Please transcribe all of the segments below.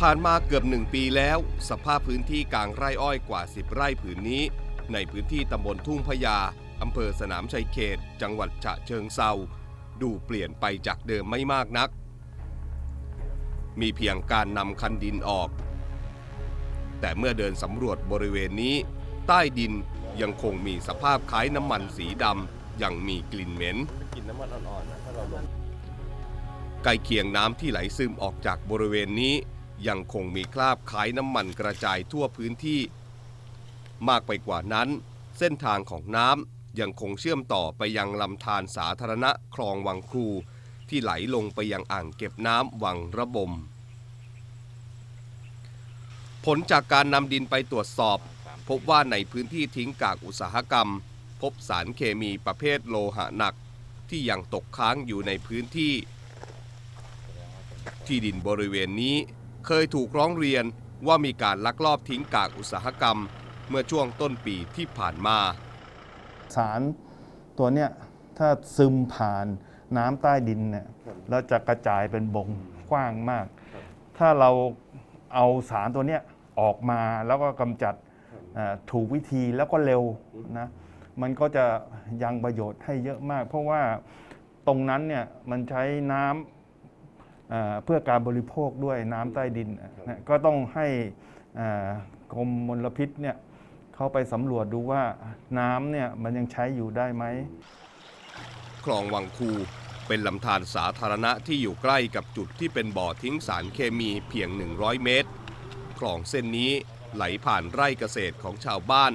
ผ่านมาเกือบหนึ่งปีแล้ว สภาพพื้นที่กลางไร่อ้อยกว่า 10 ไร่ผืนนี้ ในพื้นที่ตำบลทุ่งพญาอำเภอสนามชัยเขต จังหวัดฉะเชิงเซาดูเปลี่ยนไปจากเดิมไม่มากนัก มีเพียงการนำคันดินออก แต่เมื่อเดินสำรวจบริเวณนี้ ใต้ดินยังคงมีสภาพคล้ายน้ำมันสีดำยังมีกลิ่นเหม็นกลินน้ำมันอ่อนๆนะถ้าเราลงใกล้เคียงน้ำที่ไหลซึมออกจากบริเวณนี้ ยังคงมีคราบคล้ายน้ำมันกระจายทั่วพื้นที่ มากไปกว่านั้น เส้นทางของน้ำยังคงเชื่อมต่อไปยังลำธารสาธารณะคลองวังครู ที่ไหลลงไปยังอ่างเก็บน้ำวังระบม ผลจากการนำดินไปตรวจสอบ พบว่าในพื้นที่ทิ้งกากอุตสาหกรรม พบสารเคมีประเภทโลหะหนักที่ยังตกค้างอยู่ในพื้นที่ ที่ดินบริเวณนี้ เคยถูกร้องเรียนว่ามีการลักลอบทิ้งกากอุตสาหกรรม เมื่อช่วงต้นปีที่ผ่านมา สารตัวเนี้ยถ้าซึมผ่านน้ำใต้ดินเนี่ยแล้วจะกระจายเป็นบงกว้างมาก ถ้าเราเอาสารตัวเนี้ยออกมาแล้วก็กำจัดถูกวิธีแล้วก็เร็วนะมันก็จะยังประโยชน์ให้เยอะมาก เพราะว่าตรงนั้นเนี่ยมันใช้น้ำ เอ่อเพื่อการบริโภคด้วยน้ำใต้ดินนะก็ต้องให้เอ่อกรมมลพิษเนี่ยเข้าไปสำรวจดูว่าน้ำเนี่ยมันยังใช้อยู่ได้ไหมคลองวังคูเป็นลำธารสาธารณะที่อยู่ใกล้กับจุดที่เป็นบ่อทิ้งสารเคมีเพียง 100 เมตร คลองเส้นนี้ไหลผ่านไร่เกษตรของชาวบ้าน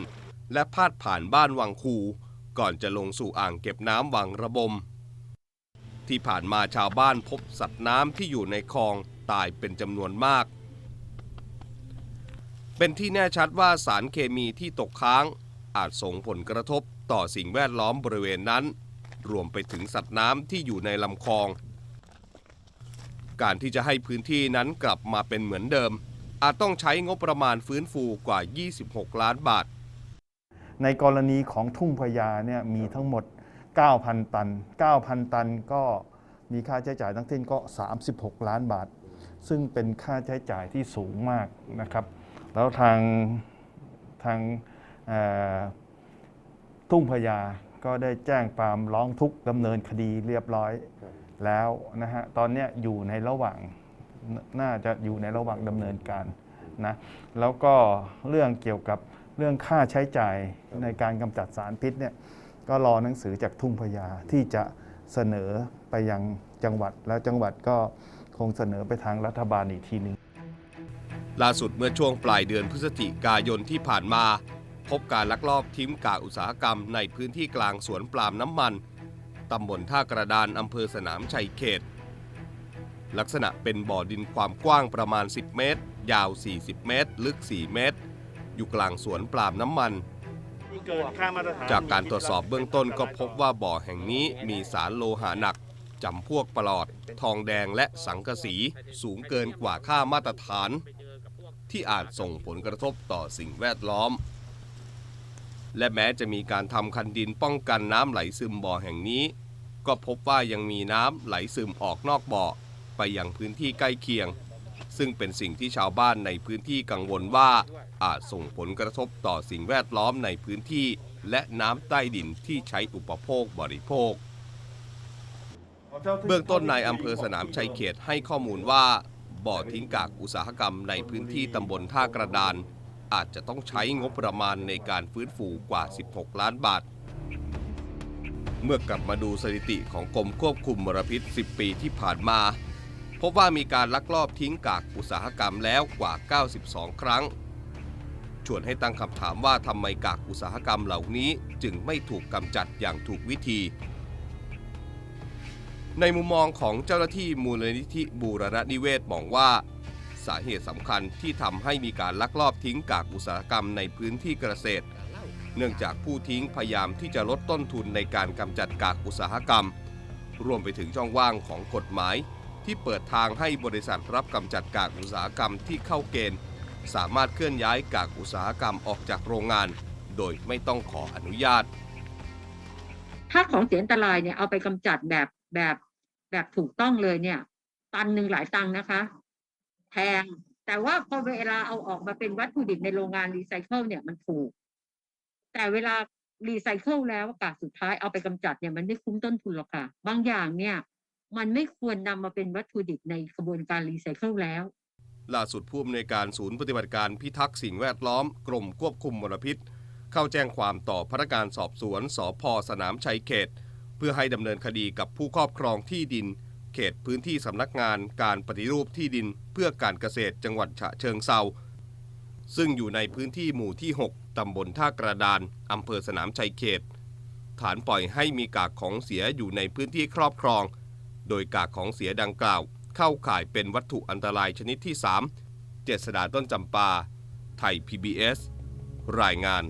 และพาดผ่านบ้านวังคู ก่อนจะลงสู่อ่างเก็บน้ำวังระบม ที่ผ่านมาชาวบ้านพบสัตว์น้ำที่อยู่ในคลองตายเป็นจำนวนมาก เป็นที่แน่ชัดว่าสารเคมีที่ตกค้าง อาจส่งผลกระทบต่อสิ่งแวดล้อมบริเวณนั้น รวมไปถึงสัตว์น้ำที่อยู่ในลำคลอง การที่จะให้พื้นที่นั้นกลับมาเป็นเหมือนเดิม อาจต้องใช้งบประมาณฟื้นฟูกว่า 26 ล้านบาท ในกรณีของทุ่งพญาเนี่ยมีทั้งหมด 9,000 ตัน 9,000 ตันก็มีค่าใช้จ่ายทั้งสิ้นก็ 36 ล้านบาท ซึ่งเป็นค่าใช้จ่ายที่สูงมากนะครับ แล้วทางทางทุ่งพญาก็ได้แจ้งความร้องทุกข์ดำเนินคดีเรียบร้อยแล้วนะฮะ ตอนนี้อยู่ในระหว่างน่าจะอยู่ในระหว่างดำเนินการนะ แล้วก็เรื่องเกี่ยวกับเรื่องค่าใช้จ่ายในการกำจัดสารพิษเนี่ย ก็รอหนังสือจากทุ่งพญาที่จะเสนอไปยังจังหวัด แล้วจังหวัดก็คงเสนอไปทางรัฐบาลอีกทีหนึ่งล่าสุดเมื่อช่วงปลายเดือนพฤศจิกายนที่ผ่านมา พบการลักลอบทิ้งกากอุตสาหกรรมในพื้นที่กลางสวนปล์มน้ำมันตำบลท่ากระดานอำเภอสนามชัยเขต ลักษณะเป็นบ่อดินความกว้างประมาณ 10 เมตร ยาว 40 เมตร ลึก 4 เมตร อยู่กลางสวนปล์มน้ำมัน จากการตรวจสอบเบื้องต้นก็พบว่าบ่อแห่งนี้มีสารโลหะหนักจำพวกปลอด ทองแดงและสังกะสีสูงเกินกว่าค่ามาตรฐาน ที่อาจส่งผลกระทบต่อสิ่งแวดล้อม และแม้จะมีการทำคันดินป้องกันน้ำไหลซึมบ่อแห่งนี้ ก็พบว่ายังมีน้ำไหลซึมออกนอกบ่อ ไปยังพื้นที่ใกล้เคียง ซึ่งเป็นสิ่งที่ชาวบ้านในพื้นที่กังวลว่าอาจส่งผลกระทบต่อสิ่งแวดล้อมในพื้นที่ และน้ำใต้ดินที่ใช้อุปโภคบริโภค เบื้องต้นนายอำเภอสนามชัยเขตให้ข้อมูลว่า บ่อทิ้งกากอุตสาหกรรมในพื้นที่ตำบลท่ากระดาน อาจจะต้องใช้งบประมาณในการฟื้นฟูกว่า 16 ล้านบาทเมื่อกลับมาดูสถิติของกรมควบคุมมลพิษ 10 ปีที่ผ่านมา พบว่ามีการลักลอบทิ้งกากอุตสาหกรรมแล้วกว่า 92 ครั้ง ชวนให้ตั้งคำถามว่าทำไมกากอุตสาหกรรมเหล่านี้จึงไม่ถูกกำจัดอย่างถูกวิธี ในมุมมองของเจ้าหน้าที่มูลนิธิบูรณนิเวศมองว่า สาเหตุสำคัญที่ทำให้มีการลักลอบทิ้งกากอุตสาหกรรมในพื้นที่เกษตร เนื่องจากผู้ทิ้งพยายามที่จะลดต้นทุนในการกำจัดกากอุตสาหกรรม รวมไปถึงช่องว่างของกฎหมาย ที่เปิดทางให้บริษัทรับกำจัดกากอุตสาหกรรมที่เข้าเกณฑ์ สามารถเคลื่อนย้ายกากอุตสาหกรรมออกจากโรงงาน โดยไม่ต้องขออนุญาต ถ้าของเสียอันตรายเนี่ยเอาไปกำจัดแบบแบบแบบถูกต้องเลยเนี่ย ตันหนึ่งหลายตังค์นะคะแพงแต่ว่าพอเวลาเอาออกมาเป็นวัตถุดิบในโรงงานรีไซเคิลเนี่ยมันถูก แต่เวลารีไซเคิลแล้วกากสุดท้ายเอาไปกำจัดเนี่ยมันไม่คุ้มต้นทุนหรอกค่ะ บางอย่างเนี่ย มันไม่ควรนำมาเป็นวัตถุดิบในกระบวนการรีไซเคิลแล้วล่าสุดผู้อำนวยการศูนย์ปฏิบัติการพิทักษ์สิ่งแวดล้อม กรมควบคุมมลพิษ เข้าแจ้งความต่อพนักงานสอบสวนสพสนามชัยเขต เพื่อให้ดำเนินคดีกับผู้ครอบครองที่ดิน เขตพื้นที่สำนักงานการปฏิรูปที่ดิน เพื่อการเกษตรจังหวัดฉะเชิงเซาซึ่งอยู่ในพื้นที่หมู่ที่ 6 ตำบลท่ากระดานอำเภอสนามชัยเขต ฐานปล่อยให้มีกากของเสียอยู่ในพื้นที่ครอบครอง โดยกากของเสียดังกล่าว เข้าข่ายเป็นวัตถุอันตรายชนิดที่ 3 เจษดาต้นจำปา ไทย PBS รายงาน